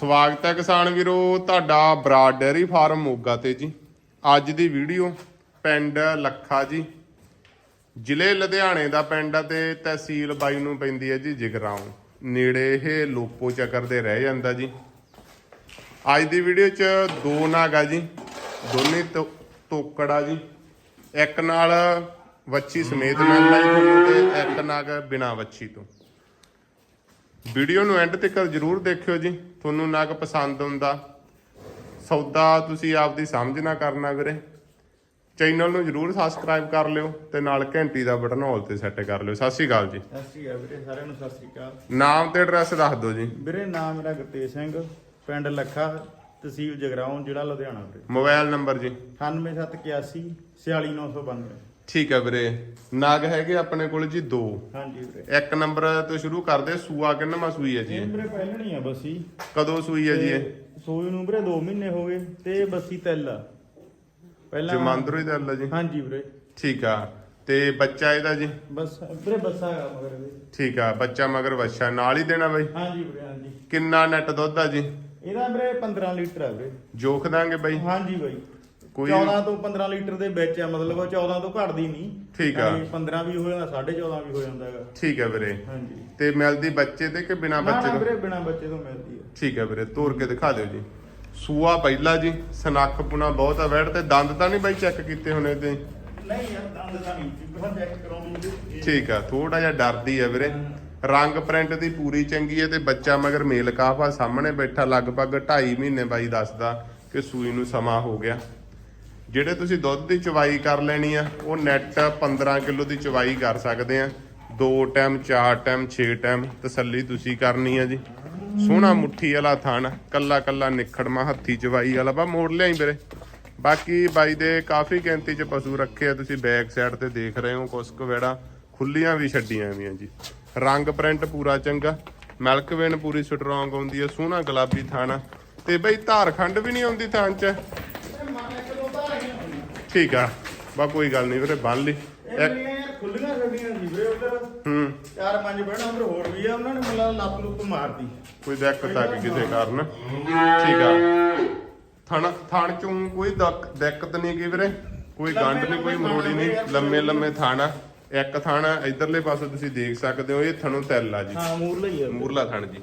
ਸਵਾਗਤ ਹੈ ਕਿਸਾਨ ਵੀਰੋ, ਤੁਹਾਡਾ ਬਰਾਡ ਡੇਅਰੀ ਫਾਰਮ ਮੋਗਾ ਤੇ ਜੀ। ਅੱਜ ਦੀ ਵੀਡੀਓ ਪਿੰਡ ਲੱਖਾ ਜੀ। ਜ਼ਿਲ੍ਹੇ ਲੁਧਿਆਣੇ ਦਾ ਪਿੰਡ ਆ ਤੇ ਤਹਿਸੀਲ ਬਾਈ ਨੂੰ ਪੈਂਦੀ ਹੈ ਜੀ ਜਗਰਾਉਂ। ਨੇੜੇ ਇਹ ਲੋਪੋ ਚੱਕਰ ਦੇ ਰਹਿ ਜਾਂਦਾ ਜੀ। ਅੱਜ ਦੀ ਵੀਡੀਓ 'ਚ ਦੋ ਨਾਗ ਆ ਜੀ, ਦੋਨੇ ਤੋ- ਤੋਕੜਾ ਜੀ। ਇੱਕ ਨਾਲ ਵੱਛੀ ਸਮੇਤ ਮਿਲਣਾ ਜੀ ਤੁਹਾਨੂੰ ਤੇ ਇੱਕ ਨਾਗ ਬਿਨਾ ਵੱਛੀ ਤੋਂ। ਵੀਡੀਓ ਨੂੰ ਐਂਡ ਤੱਕ ਜਰੂਰ ਦੇਖਿਓ ਜੀ। ਤੁਹਾਨੂੰ ਨਗ ਪਸੰਦ ਆਉਂਦਾ। ਸੌਦਾ ਤੁਸੀਂ ਆਪਦੀ ਸਮਝ ਨਾ ਕਰਨਾ ਵੀਰੇ। ਚੈਨਲ ਨੂੰ ਜਰੂਰ ਸਬਸਕ੍ਰਾਈਬ ਕਰ ਲਿਓ ਤੇ ਨਾਲ ਘੰਟੀ ਦਾ ਬਟਨ ਹਾਲ ਤੇ ਸੈੱਟ ਕਰ ਲਿਓ। ਸਤਿ ਸ਼੍ਰੀ ਅਕਾਲ ਜੀ। ਸਤਿ ਸ਼੍ਰੀ ਅਕਾਲ ਵੀਰੇ ਸਾਰਿਆਂ ਨੂੰ ਸਤਿ ਸ਼੍ਰੀ ਅਕਾਲ। ਨਾਮ ਤੇ ਐਡਰੈਸ ਦੱਸ ਦਿਓ ਜੀ। ਵੀਰੇ ਨਾਮ ਮੇਰਾ ਗੁਰਤੇਜ ਸਿੰਘ ਪਿੰਡ ਲੱਖਾ ਤਹਿਸੀਲ ਜਗਰਾਉਂ ਜ਼ਿਲ੍ਹਾ ਲੁਧਿਆਣਾ ਵੀਰੇ। ਮੋਬਾਈਲ ਨੰਬਰ ਜੀ। 9781 46992 ਠੀਕ ਹੈ ਵੀਰੇ। ਨਗ ਹੈਗੇ ਆਪਣੇ ਕੋਲ ਜੀ ਦੋ। ਹਾਂਜੀ ਵੀਰੇ। ਇੱਕ ਨੰਬਰ ਤੋਂ ਸ਼ੁਰੂ ਕਰਦੇ ਸੂਆ ਕਿੰਨਵਾਂ ਸੂਈ ਹੈ ਜੀ? ਇਹ? ਵੀਰੇ ਪਹਿਲਣੀ ਆ ਬਸੀ। ਕਦੋਂ ਸੂਈ ਹੈ ਜੀ ਇਹ? ਸੂਈ ਨੂੰ ਵੀਰੇ 2 ਮਹੀਨੇ ਹੋ ਗਏ ਤੇ ਬਸੀ ਤਿਲ ਆ। ਪਹਿਲਾਂ ਜਮਾਂਦਰੋ ਹੀ ਦੱਲ ਜੀ। ਹਾਂਜੀ ਵੀਰੇ। ਠੀਕ ਆ। ਤੇ ਬੱਚਾ ਇਹਦਾ ਜੀ? ਬਸ ਵੀਰੇ ਬੱਸਾ ਹੈਗਾ ਮਗਰ ਇਹਦੇ। ਠੀਕ ਆ ਬੱਚਾ ਮਗਰ ਵੱਛਾ। ਨਾਲ ਹੀ ਦੇਣਾ ਬਾਈ? ਹਾਂਜੀ ਵੀਰੇ ਹਾਂਜੀ। ਕਿੰਨਾ ਨੈਟ ਦੁੱਧ ਆ ਜੀ? ਇਹਦਾ ਵੀਰੇ 15 ਲੀਟਰ ਆ ਵੀਰੇ। ਜੋਖ ਦਾਂਗੇ ਬਾਈ? ਹਾਂਜੀ ਬਾਈ। ਕੋਈ 14 ਤੋਂ 15 ਲੀਟਰ ਦੇ ਵਿੱਚ ਆ ਮਤਲਬ 14 ਤੋਂ ਘਟਦੀ ਨਹੀਂ। ਠੀਕ ਆ। ਕਦੇ 15 ਵੀ ਹੋ ਜਾਂਦਾ 14.5 ਵੀ ਹੋ ਜਾਂਦਾ ਹੈਗਾ। ਠੀਕ ਹੈ ਵੀਰੇ। ਹਾਂਜੀ। ਤੇ ਮਿਲਦੀ ਬੱਚੇ ਤੇ ਕਿ ਬਿਨਾ ਨਾ ਬੱਚੇ ਨਾ ਤੋਂ? ਵੀਰੇ ਬਿਨਾ ਬੱਚੇ ਤੋਂ ਮਿਲਦੀ ਹੈ ਠੀਕ ਹੈ ਵੀਰੇ ਤੋੜ ਕੇ ਦਿਖਾ ਦਿਓ ਜੀ। ਸੂਆ ਪਹਿਲਾ ਜੀ ਸਨੱਖ ਪੁਣਾ ਬਹੁਤ ਆ ਵੈੜ ਤੇ ਦੰਦ ਤਾਂ ਨਹੀਂ ਬਾਈ ਚੈੱਕ ਕੀਤੇ ਹੋਣੇ ਤੇ ਨਹੀਂ ਯਾਰ ਦੰਦ ਤਾਂ ਨਹੀਂ ਚੁੱਕਾ ਚੈੱਕ ਕਰਾਉਂਗੇ ਠੀਕ ਆ ਥੋੜਾ ਜਿਹਾ ਡਰਦੀ ਹੈ ਵੀਰੇ। ਰੰਗ ਪ੍ਰਿੰਟ ਦੀ ਪੂਰੀ ਚੰਗੀ ਹੈ ਤੇ ਬੱਚਾ ਮਗਰ ਮੇਲ ਕਾਫਾ ਸਾਹਮਣੇ ਬੈਠਾ ਲਗਭਗ 2.5 ਮਹੀਨੇ ਬਾਈ ਦੱਸਦਾ ਕਿ ਸੂਈ ਨੂੰ ਸਮਾਂ ਹੋ ਗਿਆ। ਜਿਹੜੇ ਤੁਸੀਂ ਦੁੱਧ ਦੀ ਚਵਾਈ ਕਰ ਲੈਣੀ ਆ, ਉਹ ਨੈਟ 15 ਕਿਲੋ ਦੀ ਚਵਾਈ ਕਰ ਸਕਦੇ ਆ। ਦੋ ਟਾਈਮ, ਚਾਰ ਟਾਈਮ 6 ਟਾਈਮ ਤਸੱਲੀ ਤੁਸੀਂ ਕਰਨੀ ਆ ਜੀ। ਸੋਹਣਾ ਮੁੱਠੀ ਵਾਲਾ ਥਣ, ਕੱਲਾ ਕੱਲਾ ਨਿਖੜਮਾ ਹੱਥੀ ਚਵਾਈ ਵਾਲਾ ਬਾ ਮੋੜ ਲਿਆਈ ਵੀਰੇ। ਬਾਕੀ ਬਾਈ ਦੇ ਕਾਫੀ ਗਿਣਤੀ ਚ ਪਸ਼ੂ ਰੱਖੇ ਆ, ਤੁਸੀਂ ਬੈਕ ਸਾਈਡ ਤੇ ਦੇਖ ਰਹੇ ਹੋ ਕੁਛ ਕੁ ਵੇੜਾ ਖੁੱਲੀਆਂ ਵੀ ਛੱਡੀਆਂ ਵੀਆਂ ਜੀ। ਰੰਗ ਪ੍ਰਿੰਟ ਪੂਰਾ ਚੰਗਾ ਮਿਲਕ ਵੇਨ ਪੂਰੀ ਸਟਰੋਂਗ ਆਉਂਦੀ ਆ, ਸੋਹਣਾ ਗੁਲਾਬੀ ਥਾਣਾ ਤੇ ਬਈ ਧਾਰ ਖੰਡ ਵੀ ਨਹੀਂ ਆਉਂਦੀ ਥਾਂ ਚ? ਠੀਕ ਆ। ਬਾ ਕੋਈ ਗੱਲ ਨਹੀਂ ਵੀਰੇ ਬੰਨ ਲਈ। ਯਾਰ ਖੁੱਲੀਆਂ ਛੱਡੀਆਂ ਸੀ ਵੀਰੇ ਉਧਰ। ਹੂੰ। ਚਾਰ ਪੰਜ ਬਹਿਣਾ ਉਧਰ ਹੋਰ ਵੀ ਆ ਉਹਨਾਂ ਨੇ ਮਤਲਬ ਲੱਤ ਲੁੱਤ ਮਾਰਦੀ ਕੋਈ ਦਿੱਕਤ ਆ ਗਈ ਕਿਸੇ ਕਾਰਨ। ਠੀਕ ਆ। ਥਣ ਥਣ ਚੋਂ ਕੋਈ ਦਿੱਕ- ਦਿੱਕਤ ਨਹੀਂ ਗਈ ਵੀਰੇ। ਕੋਈ ਗੰਢ ਨਹੀਂ ਕੋਈ ਮਰੋੜੀ ਨਹੀਂ ਲੰਮੇ ਲੰਮੇ ਥਣ। ਆ ਇੱਕ ਥਣ ਇਧਰਲੇ ਪਾਸੇ ਤੁਸੀਂ ਦੇਖ ਸਕਦੇ ਹੋ ਇਹ ਥਣੋਂ ਤਿਲ ਆ ਜੀ। ਹਾਂ ਮੂਰ ਲਈ ਆ। ਮੂਰਲਾ ਥਣ ਜੀ।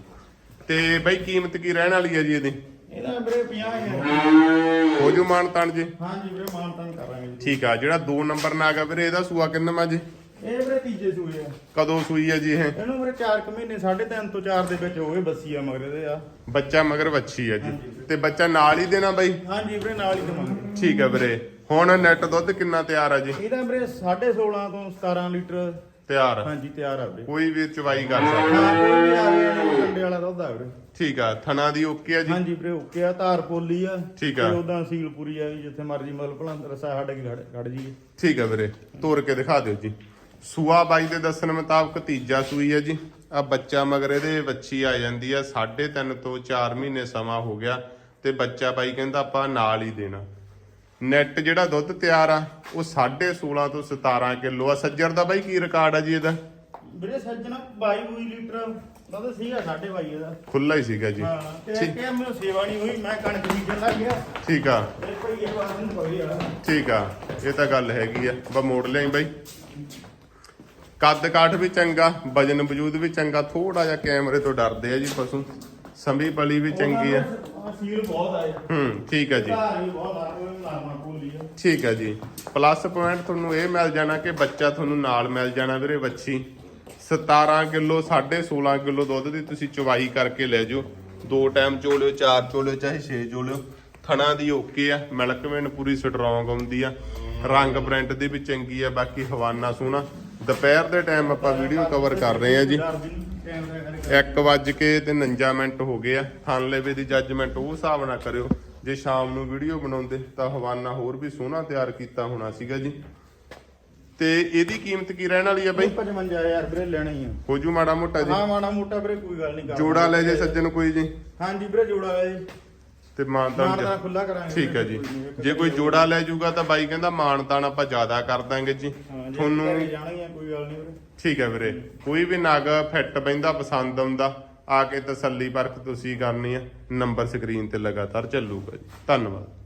ਤੇ ਬਈ ਕੀਮਤ ਕੀ ਰਹਿਣ ਵਾਲੀ ਹੈ ਜੀ ਇਹਦੀ? ਇਹਦਾ ਵੀਰੇ 50000 ਹੋ ਜੂ ਮਾਨ ਤਣ ਜੀ। ਹਾਂਜੀ ਵੀਰੇ ਮਾਨਤਾਨ ਕਰਾਂਗੇ ਜੀ। ਠੀਕ ਆ ਜਿਹੜਾ 2 ਨੰਬਰ ਨਾਗ ਆ ਵੀਰੇ ਇਹਦਾ ਸੂਆ ਕਿੰਨਾ ਜੀ? ਇਹ ਵੀਰੇ ਤੀਜੇ ਸੂਏ ਆ। ਕਦੋਂ ਸੂਈ ਹੈ ਜੀ ਇਹ? ਇਹਨੂੰ ਵੀਰੇ 4 ਕੁ ਮਹੀਨੇ 3.5 ਤੋਂ 4 ਦੇ ਵਿੱਚ ਹੋ ਗਏ ਬੱਸੀ ਆ ਮਗਰ ਇਹਦੇ ਆ। ਬੱਚਾ ਮਗਰ ਵੱਛੀ ਹੈ ਜੀ। ਤੇ ਬੱਚਾ ਨਾਲ ਹੀ ਦੇਣਾ ਬਾਈ? ਹਾਂਜੀ ਵੀਰੇ ਨਾਲ ਹੀ ਦਵਾਂਗੇ। ਠੀਕ ਹੈ ਵੀਰੇ। ਹੁਣ ਨੈਟ ਦੁੱਧ ਕਿੰਨਾ ਤਿਆਰ ਆ ਜੀ? ਇਹਦਾ ਵੀਰੇ 16.5 ਤੋਂ 17 ਲੀਟਰ ਤਿਆਰ। ਹਾਂਜੀ ਤਿਆਰ ਆ ਵੀਰੇ। ਕੋਈ ਵੀ ਚਵਾਈ ਕਰ ਸਕਦਾ। ਹਾਂ ਕੋਈ ਵੀ ਆ ਗਿਆ ਕੰਡੇ ਵਾਲਾ ਦੁੱਧ ਆ ਵੀਰੇ। ਠੀਕ ਆ ਥਣਾ ਦੀ ਓਕੇ ਆ ਜੀ? ਹਾਂਜੀ ਵੀਰੇ ਓਕੇ ਆ ਧਾਰ ਪੋਲੀ ਆ। ਠੀਕ ਆ। ਤੇ ਉਦਾਂ ਸੀਲ ਪੂਰੀ ਆ ਵੀ ਜਿੱਥੇ ਮਰਜ਼ੀ ਮਤਲਬ ਭਲਾ ਰਸਾ ਸਾਡੇ ਕੀ ਖੜ ਖੜ ਜੀ ਠੀਕ ਹੈ ਵੀਰੇ ਤੋੜ ਕੇ ਦਿਖਾ ਦਿਓ ਜੀ। ਸੂਆ ਬਾਈ ਦੇ ਦੱਸਣ ਮੁਤਾਬਕ ਤੀਜਾ ਸੂਈ ਹੈ ਜੀ। ਆ ਬੱਚਾ ਮਗਰ ਇਹਦੇ ਵੱਛੀ ਆ ਜਾਂਦੀ ਆ 3.5 ਤੋਂ 4 ਮਹੀਨੇ ਸਮਾਂ ਹੋ ਗਿਆ। ਤੇ ਬੱਚਾ ਬਾਈ ਕਹਿੰਦਾ ਆਪਾਂ ਨਾਲ ਹੀ ਦੇਣਾ। ਨੈਟ ਜਿਹੜਾ ਦੁੱਧ ਤਿਆਰ ਆ ਉਹ 16.5 ਤੋਂ 17 ਕਿਲੋ ਆ। ਸੱਜਰ ਦਾ ਬਾਈ ਕੀ ਰਿਕਾਰਡ ਆ ਜੀ ਇਹਦਾ? ਵੀਰੇ ਸੱਜਣਾ 22 ਹੋਈ ਲੀਟਰ ਦੁੱਧ ਸੀਗਾ 22 ਇਹਦਾ। ਖੁੱਲਾ ਹੀ ਸੀਗਾ ਜੀ। ਹਾਂ ਤੇ ਕਿ ਮੈਨੂੰ ਸੇਵਾ ਨਹੀਂ ਹੋਈ ਮੈਂ ਕਣਕ ਬੀਜਣ ਲੱਗ ਗਿਆ। ਠੀਕ ਆ। ਤੇ ਕੋਈ ਇਹ ਵਾਰ ਨੂੰ ਪਈ ਆ। ਠੀਕ ਆ ਇਹ ਤਾਂ ਗੱਲ ਹੈਗੀ ਆ। ਬਾ ਮੋੜ ਲਿਆਈ ਬਾਈ। ਕੱਦ ਕਾਠ ਵੀ ਚੰਗਾ ਵਜਨ ਵਜੂਦ ਵੀ ਚੰਗਾ ਥੋੜਾ ਜਿਹਾ ਕੈਮਰੇ ਤੋਂ ਡਰਦੇ ਆ ਜੀ ਪਸ਼ੂ। ਸੰਭੀ ਪਲੀ ਵੀ ਚੰਗੀ ਆ। ਬਹੁਤ ਆਏ ਹੂੰ ਠੀਕ ਆ ਜੀ। ਧਾਰ ਵੀ ਬਹੁਤ ਆ ਕੋਈ ਨਾਮਾ ਪੋਲੀ ਆ। ਠੀਕ ਆ ਜੀ। ਪਲੱਸ ਪੁਆਇੰਟ ਤੁਹਾਨੂੰ ਇਹ ਮਿਲ ਜਾਣਾ ਕਿ ਬੱਚਾ ਤੁਹਾਨੂੰ ਨਾਲ ਮਿਲ ਜਾਣਾ ਵੀਰੇ ਵੱਛੀ। 17 ਕਿਲੋ 16.5 ਕਿਲੋ ਦੁੱਧ ਦੀ ਤੁਸੀਂ ਚਵਾਈ ਕਰਕੇ ਲੈ ਜਾਓ। ਦੋ ਟਾਈਮ ਚੋਲਿਓ ਚਾਰ ਚੋਲਿਓ ਚਾਹੇ ਛੇ ਚੋਲਿਓ। ਥਣਾ ਦੀ ਓਕੇ ਆ ਮਿਲਕ ਵੇਨ ਪੂਰੀ ਸਟਰੋਂਗ ਆਉਂਦੀ ਆ। ਰੰਗ ਪ੍ਰਿੰਟ ਦੀ ਵੀ ਚੰਗੀ ਆ ਬਾਕੀ ਹਵਾਨਾ ਸੋਹਣਾ। ਦੁਪਹਿਰ ਦੇ ਟਾਈਮ ਆਪਾਂ ਵੀਡੀਓ ਕਵਰ ਕਰ ਰਹੇ ਆ ਜੀ। ਡਰ ਵੀ ਨਹੀਂ ਕੈਮਰਾ ਕਰਕੇ 1 ਵੱਜ ਕੇ ਤੇ 49 ਮਿੰਟ ਹੋ ਗਏ ਆ। ਥਾਨਲੇਵੇ ਦੀ ਜੱਜਮੈਂਟ ਉਹ ਹਿਸਾਬ ਨਾਲ ਕਰਿਓ। ਜੇ ਸ਼ਾਮ ਨੂੰ ਵੀਡੀਓ ਬਣਾਉਂਦੇ ਤਾਂ ਹਵਾਨਾ ਹੋਰ ਵੀ ਸੋਹਣਾ ਤਿਆਰ ਕੀਤਾ ਹੋਣਾ ਸੀਗਾ ਜੀ। ਤੇ ਇਹਦੀ ਕੀਮਤ ਕੀ ਰਹਿਣ ਵਾਲੀ ਆ ਬਈ? 55000 ਵੀਰੇ ਲੈਣਾ ਆ। ਹੋ ਜੂ ਮਾੜਾ ਮੋਟਾ ਜੀ। ਹਾਂ ਮਾੜਾ ਮੋਟਾ ਵੀਰੇ ਕੋਈ ਗੱਲ ਨਹੀਂ ਜੋੜਾ ਲੈ ਜੇ ਸੱਜਣ ਕੋਈ ਜੀ। ਹਾਂਜੀ ਵੀਰੇ ਜੋੜਾ ਲੈ ਜੀ। ਤੇ ਮਾਨਤਾਨ ਮਾਰਦਾ ਖੁੱਲਾ ਕਰਾਂਗੇ ਠੀਕ ਹੈ ਜੀ। ਜੇ ਕੋਈ ਜੋੜਾ ਲੈ ਜੂਗਾ ਤਾਂ ਬਾਈ ਕਹਿੰਦਾ ਮਾਨਤਾਨ ਆਪਾਂ ਜ਼ਿਆਦਾ ਕਰ ਦਾਂਗੇ ਜੀ। ਤੁਹਾਨੂੰ ਘਰੇ ਜਾਣਗੀਆਂ ਕੋਈ ਗੱਲ ਨਹੀਂ ਵੀਰੇ। ਠੀਕ ਹੈ ਵੀਰੇ। ਕੋਈ ਵੀ ਨਗ ਫਿੱਟ ਪੈਂਦਾ ਪਸੰਦ ਆਉਂਦਾ ਆ ਕੇ ਤਸੱਲੀ ਪਰਖ ਤੁਸੀਂ ਕਰਨੀ ਆ ਨੰਬਰ ਸਕਰੀਨ ਤੇ ਲਗਾਤਾਰ ਚੱਲੂਗਾ ਜੀ। ਧੰਨਵਾਦ।